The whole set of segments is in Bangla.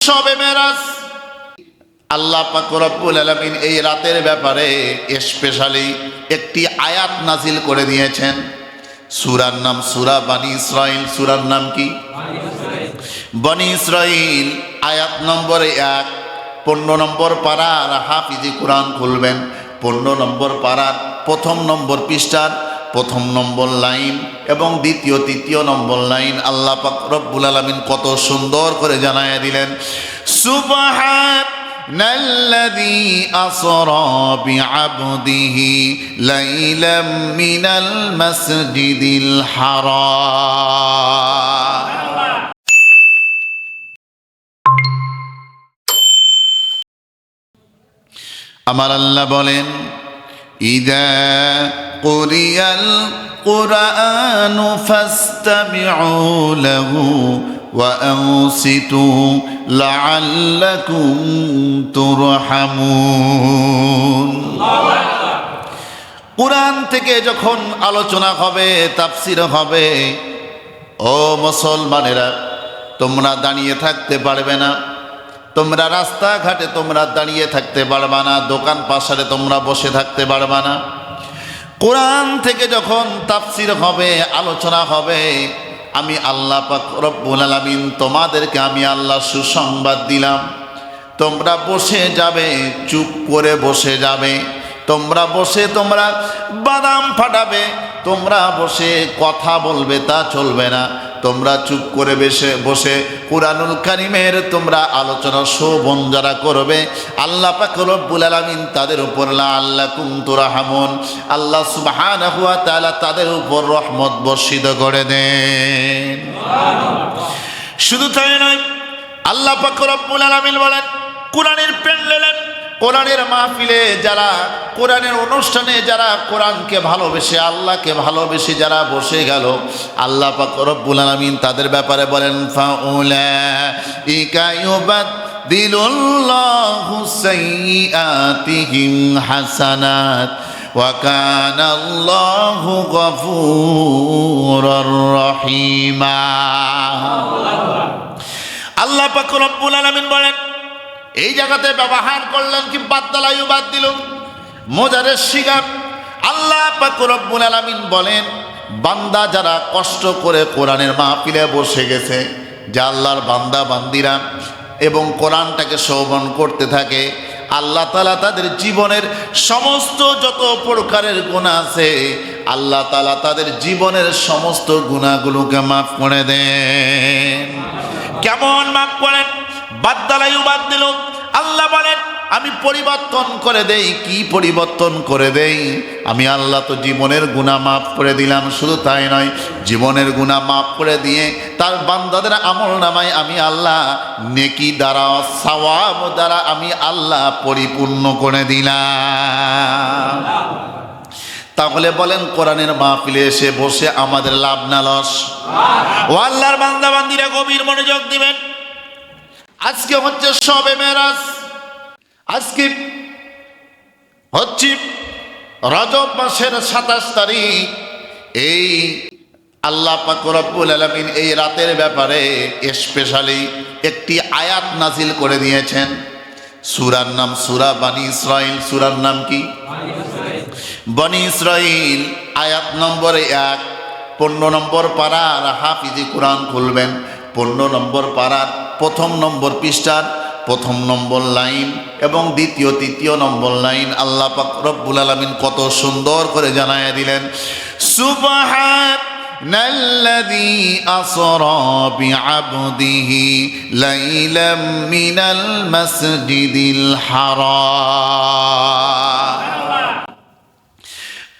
সবে মেরাজ। আল্লাহ পাক রব্বুল আলামিন এই রাতের ব্যাপারে স্পেশালি একটি আয়াত নাজিল করে দিয়েছেন। সুরার নাম সূরা বানি ইসরাইল সূরার নাম কি? বনি ইসরাইল আয়াত নম্বর এক। পনেরো নম্বর পাড়ার হাফিজি কোরআন খুলবেন। পনেরো নম্বর পাড়ার প্রথম নম্বর পৃষ্ঠার প্রথম নম্বর লাইন এবং দ্বিতীয় তৃতীয় নম্বর লাইন আল্লাহ পাক রব্বুল আলমিন কত সুন্দর করে জানায় দিলেন সুবহান الذي أسرى بعبده ليلا من المسجد الحرام আমার আল্লাহ বলেন কুরিয়াল কুরআন ফাস্তামিউ লাহু ওয়া আনসিতু লাআল্লাকুম তুরহামুন কোরআন থেকে যখন আলোচনা হবে, তাফসির হবে, ও মুসলমানেরা, তোমরা দাঁড়িয়ে থাকতে পারবে না। তোমরা রাস্তাঘাটে তোমরা দাঁড়িয়ে থাকতে পারবা না, দোকান পাশারে তোমরা বসে থাকতে পারবা না। কোরআন থেকে যখন তাফসির হবে, আলোচনা হবে, আমি আল্লাহ পাক রব্বুল আলামিন তোমাদেরকে আমি আল্লাহ সুসংবাদ দিলাম। তোমরা বসে যাবে, চুপ করে বসে যাবে। তোমরা বসে তোমরা বাদাম ফাটাবে, তোমরা বসে কথা বলবে, তা চলবে না। তোমরা চুপ করে বেসে বসে কুরআনুল কারিমের তোমরা আলোচনা শোভন যারা করবে, আল্লাহ পাক আলামিন তাদের উপর আল্লাহ কুমতুর রাহমুন আল্লাহ সুবহানাহু ওয়া তাআলা তাদের উপর রহমত বর্ষিত করে দেন। শুধু তাই নয়, আল্লাহ পাক আলামিন বলেন, কোরআনের প্যান্ডেলে কোরআনের মাহফিলে যারা কোরআনের অনুষ্ঠানে যারা কোরআনকে ভালোবেসে আল্লাহকে ভালোবেসে যারা বসে গেল আল্লাহ পাক রব্বুল আলামিন তাদের ব্যাপারে বলেন ফাউলাইকা ইউবাদদিলুল্লাহু সাইয়্যাতিহিম হাসানাত وكان الله غفورا رحيما আল্লাহ পাক রব্বুল আলামিন বলেন এই জায়গাতে ব্যবহার করলেন কি বাদ্দালায়ু বাদ দিল। মোজারের শিগার আল্লাহ পাক রব্বুল আলামিন বলেন, বান্দা যারা কষ্ট করে কোরআনের মাহফিলে বসে গেছে, যা আল্লাহর বান্দা বান্দিরা এবং কোরআনটাকে শোভন করতে থাকে, আল্লাহ তালা তাদের জীবনের সমস্ত যত প্রকারের গুণা আছে, আল্লাহ তালা তাদের জীবনের সমস্ত গুণাগুলোকে মাফ করে দেন। কেমন মাফ করেন? বাদ দিল। আল্লাহ বলেন, আমি পরিবর্তন করে দেই। কি পরিবর্তন করে দেই? আমি আল্লাহ তো জীবনের গুণা মাফ করে দিলাম, শুধু তাই নয়, জীবনের গুণা মাফ করে দিয়ে তার বান্দাদের আমল নামায় আমি আল্লাহ, নেকি দ্বারা, সওয়াব দ্বারা আমি আল্লাহ পরিপূর্ণ করে দিলাম। তাহলে বলেন, কোরআনের মাহফিলে এসে বসে আমাদের লাভ না লস? ও আল্লাহর বান্দা বান্দিরা গভীর মনোযোগ দিবেন। আজকে হচ্ছে সবে মেরাজ। আজকে হচ্ছে রজব মাসের সাতাশ তারিখ। এই আল্লাহ পাক রব্বুল আলামিন এই রাতের ব্যাপারে স্পেশালি একটি আয়াত নাজিল করে দিয়েছেন। সুরার নাম সূরা বানি ইসরাইল সুরার নাম কি? বনি ইসরাইল আয়াত নম্বর এক। পনেরো নম্বর পাড়ার হাফিজি কোরআন খুলবেন। পনেরো নম্বর পাড়ার প্রথম নম্বর পৃষ্ঠার প্রথম নম্বর লাইন এবং দ্বিতীয় তৃতীয় নম্বর লাইন আল্লাহ পাক রব্বুল আলামিন কত সুন্দর করে জানায় দিলেন সুবহান الذي أسرى بعبده ليلا من المسجد الحرام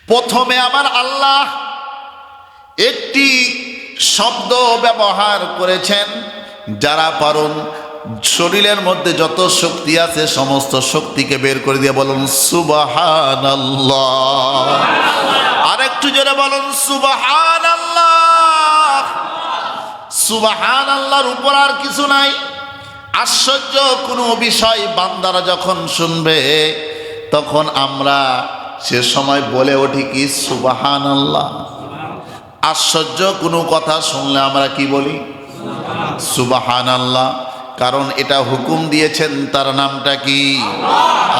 প্রথমে আমার আল্লাহ একটি শব্দ ব্যবহার করেছেন যারা পারুন, শরীরের মধ্যে যত শক্তি আছে, সমস্ত শক্তিকে বের করে দিয়ে বলুন সুবাহান আর একটু জোরে বলুন সুবাহান আল্লাহ সুবাহান আল্লাহর উপর আর কিছু নাই। আশ্চর্য, কোনো বিষয় বান্দারা যখন শুনবে, তখন আমরা সে সময় বলে উঠি কি সুবাহান আল্লাহ আশ্চর্য, কোনো কথা শুনলে আমরা কি বলি? সুবাহান আল্লাহ কারণ এটা হুকুম দিয়েছেন, তার নামটা কি?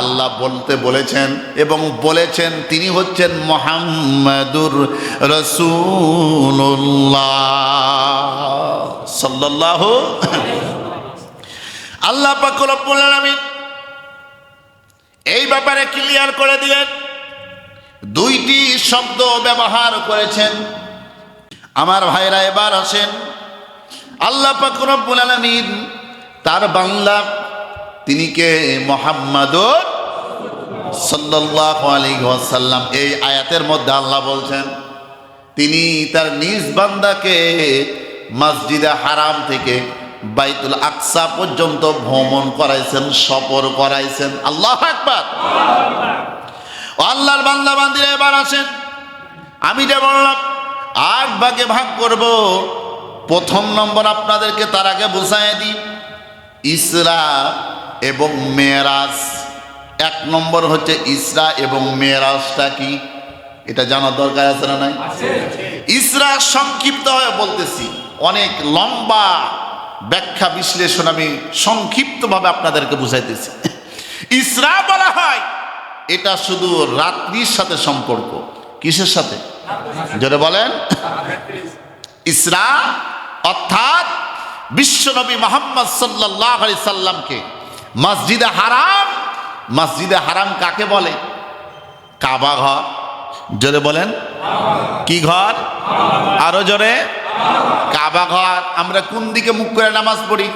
আল্লাহ বলতে বলেছেন এবং বলেছেন, তিনি হচ্ছেন মোহাম্মদুর রসুল্লাহ সাল্লাহ আল্লাহ পাকুল আলামিন এই ব্যাপারে ক্লিয়ার করে দিলেন। দুইটি শব্দ ব্যবহার করেছেন। আমার ভাইরা এবার আসেন। আল্লাহ পাকুরব্বুল আলমিন তার বাংলা তিনি কে? মোহাম্মদ ওয়াসাল্লাম। এই আয়াতের মধ্যে আল্লাহ বলছেন, তিনি তার নিজ বান্দাকে মসজিদে হারাম থেকে বাইতুল আকসা পর্যন্ত ভ্রমণ করাইছেন, সফর করাইছেন। আল্লাহ একবার ও আল্লাহর বান্দা বান্দিরা, এবার আসেন। আমি যে বললাম, আট ভাগে ভাগ করব প্রথম নম্বর আপনাদেরকে তার আগে বোঝাই দিই। ইসরা এবং মেয়েরাজ এক নম্বর হচ্ছে ইসরা এবং মেয়েরাজটা কি? এটা জানার দরকার আছে না নাই? ইসরা সংক্ষিপ্ত হয়ে বলতেছি। অনেক লম্বা ব্যাখ্যা বিশ্লেষণ আমি সংক্ষিপ্তভাবে আপনাদেরকে বুঝাইতেছি। ইসরা বলা হয় এটা শুধু রাত্রির সাথে সম্পর্ক। কিসের সাথে? জোরে বলেন। ইসরা অর্থাৎ বিশ্বনবী মোহাম্মদ সাল্লাহ আলি সাল্লামকে মসজিদে হারাম মসজিদে হারাম কাকে বলে? কাবা ঘর। জোরে বলেন। কি ঘর? আরও জোরে। কাবা ঘর। আমরা কোন দিকে মুখ করে নামাজ পড়ি?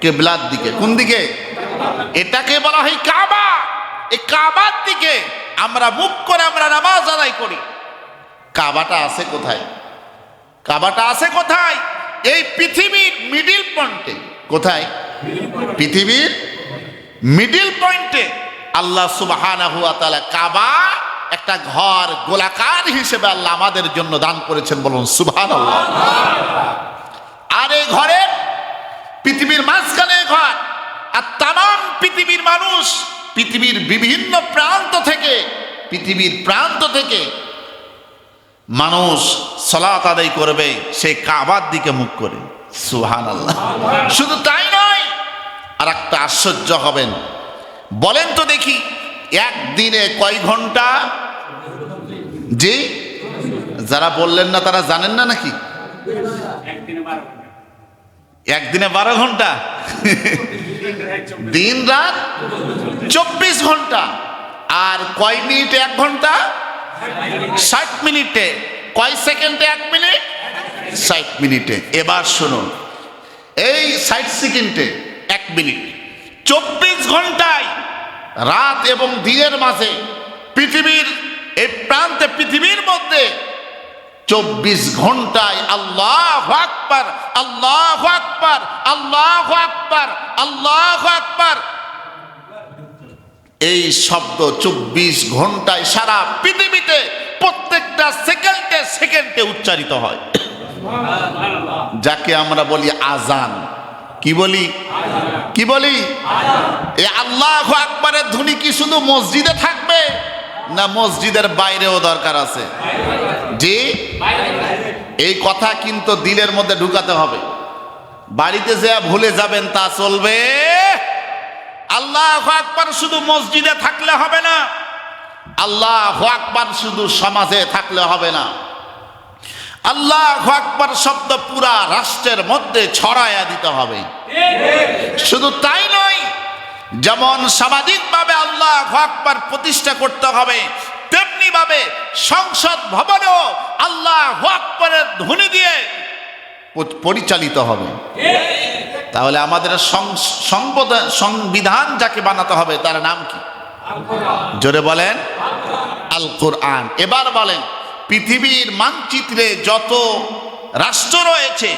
কেবলার দিকে। কোন দিকে? এটাকে বলা হয় কাবা। এই কাবার দিকে আমরা মুখ করে আমরা নামাজ আদায় করি। কাবাটা আছে কোথায়? কাবাটা আছে কোথায়? এই পৃথিবীর মিডিল পয়েন্টে কোথায়? পৃথিবীর মিডিল পয়েন্টে আল্লাহ তাআলা কাবা একটা ঘর গোলাকার হিসেবে আল্লাহ আমাদের জন্য দান করেছেন বলুন সুবহানাল্লাহ। আর এই ঘরের পৃথিবীর মাঝখানে ঘর, আর তাম পৃথিবীর মানুষ পৃথিবীর বিভিন্ন প্রান্ত থেকে, পৃথিবীর প্রান্ত থেকে মানুষ সলাত আদায় করবে সেই কাবার দিকে মুখ করে। সুহান আল্লাহ শুধু তাই নয় আর একটা আশ্চর্য হবেন। বলেন তো দেখি, একদিনে কয় ঘণ্টা? জি? যারা বললেন না তারা জানেন না নাকি? একদিনে বারো ঘণ্টা। দিন রাত চব্বিশ ঘণ্টা। আর কয় মিনিটে এক ঘণ্টা? ষাট মিনিটে। কয় সেকেন্ডে এক মিনিট? ষাট মিনিটে। এবার শুনুন। এই ষাট সেকেন্ডে এক মিনিট। চব্বিশ ঘন্টায় রাত এবং দিনের মাঝে পৃথিবীর, এই প্রান্তে পৃথিবীর মধ্যে চব্বিশ ঘন্টায় আল্লাহ আকবার আল্লাহ আকবার আল্লাহ আকবার আল্লাহ আকবার এই শব্দ চব্বিশ ঘন্টায় সারা পৃথিবীতে প্রত্যেকটা সেকেন্ডে সেকেন্ডে উচ্চারিত হয়। যাকে আমরা বলি আজান। কি বলি? কি বলি? এই আল্লাহ আকবারের ধ্বনি কি শুধু মসজিদে থাকবে না মসজিদের বাইরেও দরকার আছে? জি? এই কথা কিন্তু দিলের মধ্যে ঢুকাতে হবে। বাড়িতে যে ভুলে যাবেন তা চলবে। আল্লাহ আকবার শুধু মসজিদে থাকলে হবে না। আল্লাহ আকবার শুধু সমাজে থাকলে হবে না। আল্লাহ আকবার শব্দ পুরা রাষ্ট্রের মধ্যে ছড়াইয়া দিতে হবে। শুধু তাই নয়, যেমন সামাজিকভাবে আল্লাহ আকবার প্রতিষ্ঠা করতে হবে তেমনি ভাবে সংসদ ভবনেও আল্লাহ আকবরের ধ্বনি দিয়ে পরিচালিত হবে। তাহলে আমাদের সংবিধান যাকে বানাতে হবে তার নাম কি? জোরে বলেন। আল কোরআন এবার বলেন পৃথিবীর মানচিত্রে যত রাষ্ট্র রয়েছে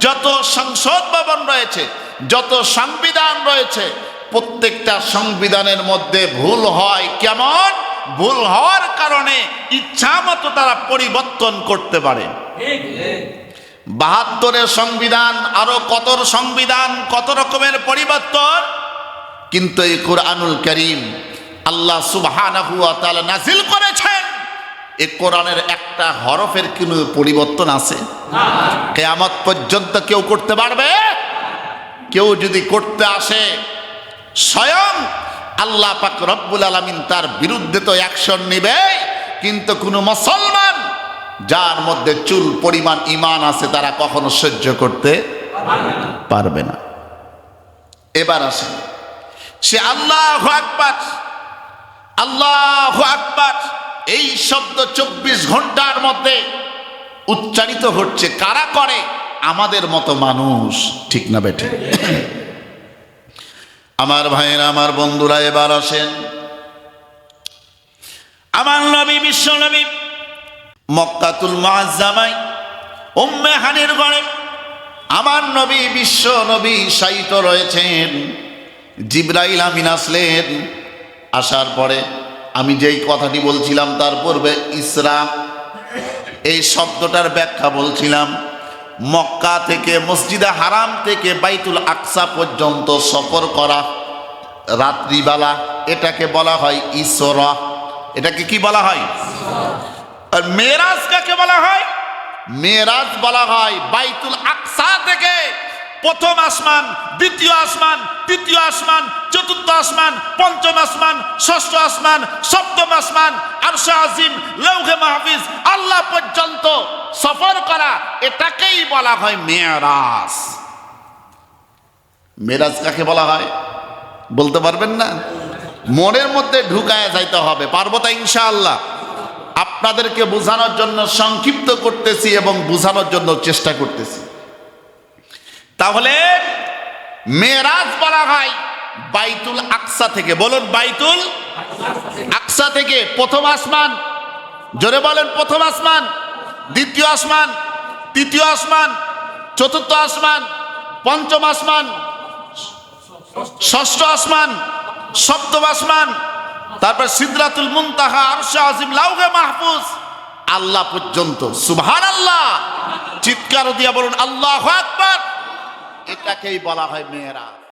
যত সংসদ ভবন রয়েছে যত সংবিধান রয়েছে প্রত্যেকটা সংবিধানের মধ্যে ভুল হয় কেমন? ভুল হওয়ার কারণে ইচ্ছা মতো তারা পরিবর্তন করতে পারে। বাহাত্তরের সংবিধান আরও কত সংবিধান, কত রকমের পরিবর্তন? কিন্তু এই কোরআনুল করিম আল্লাহ সুবহানাহু ওয়া তাআলা নাজিল করেছেন। এ কোরআনের একটা হরফের কোনো পরিবর্তন আছে? কেয়ামত পর্যন্ত কেউ করতে পারবে? কেউ যদি করতে আসে, স্বয়ং আল্লাহ পাক রব্বুল আলমিন তার বিরুদ্ধে তো অ্যাকশন নেবে কিন্তু কোনো মুসলমান যার মধ্যে চুল পরিমাণ ইমান আছে, তারা কখনো সহ্য করতে পারবে না। এবার আসেন। সে আল্লাহ আকবার আল্লাহ আকবার, এই শব্দ চব্বিশ ঘণ্টার মধ্যে উচ্চারিত হচ্ছে। কারা করে? আমাদের মতো মানুষ। ঠিক না বেঠে? আমার ভাইয়েরা, আমার বন্ধুরা, এবার আসেন। আমার নবী, বিশ্ব নবী মক্কাতুল মাজামাই উম্মে হানির ঘরে আমার নবী, বিশ্ব নবী সাহিত্য রয়েছেন। জিব্রাইল আমিন আসলেন। আসার পরে আমি যেই কথাটি বলছিলাম, তার পূর্বে ইসরা, এই শব্দটার ব্যাখ্যা বলছিলাম। মক্কা থেকে মসজিদে হারাম থেকে বাইতুল আকসা পর্যন্ত সফর করা রাত্রিবেলা, এটাকে বলা হয় ইসরা। এটাকে কি বলা হয়? আর মেরাজ কাকে বলা হয় মেরাজ বলা হয় বাইতুল আকসা থেকে প্রথম আসমান, দ্বিতীয় আসমান, তৃতীয় আসমান, চতুর্থ আসমান, পঞ্চম আসমান, ষষ্ঠ আসমান, সপ্তম আসমান, আরশা আজিম, লৌহে মাহফিজ, আল্লাহ পর্যন্ত সফর করা, এটাকেই বলা হয় মেয়ারাজ। মেরাজ কাকে বলা হয়? বলতে পারবেন না? মনের মধ্যে ঢুকায় যাইতে হবে, পারব তা ইনশাআল্লাহ। আপনাদেরকে বোঝানোর জন্য সংক্ষিপ্ত করতেছি এবং বোঝানোর জন্য চেষ্টা করতেছি। তাহলে মেরাজ বলা হয় বাইতুল আকসা থেকে। বলুন বাইতুল আকসা থেকে প্রথম আসমান। জোরে বলেন প্রথম আসমান, দ্বিতীয় আসমান, তৃতীয় আসমান, চতুর্থ আসমান, পঞ্চম আসমান, ষষ্ঠ আসমান, সপ্তম আসমান তারপর সিদ্রাতুল মুনতাহা, আরশে আজিম, লাউহে মাহফুজ। আল্লাহ পর্যন্ত সুবহান আল্লাহ চিৎকার দিয়া বলুন, আল্লাহ আকবার। এটাকেই বলা হয় মেয়েরা।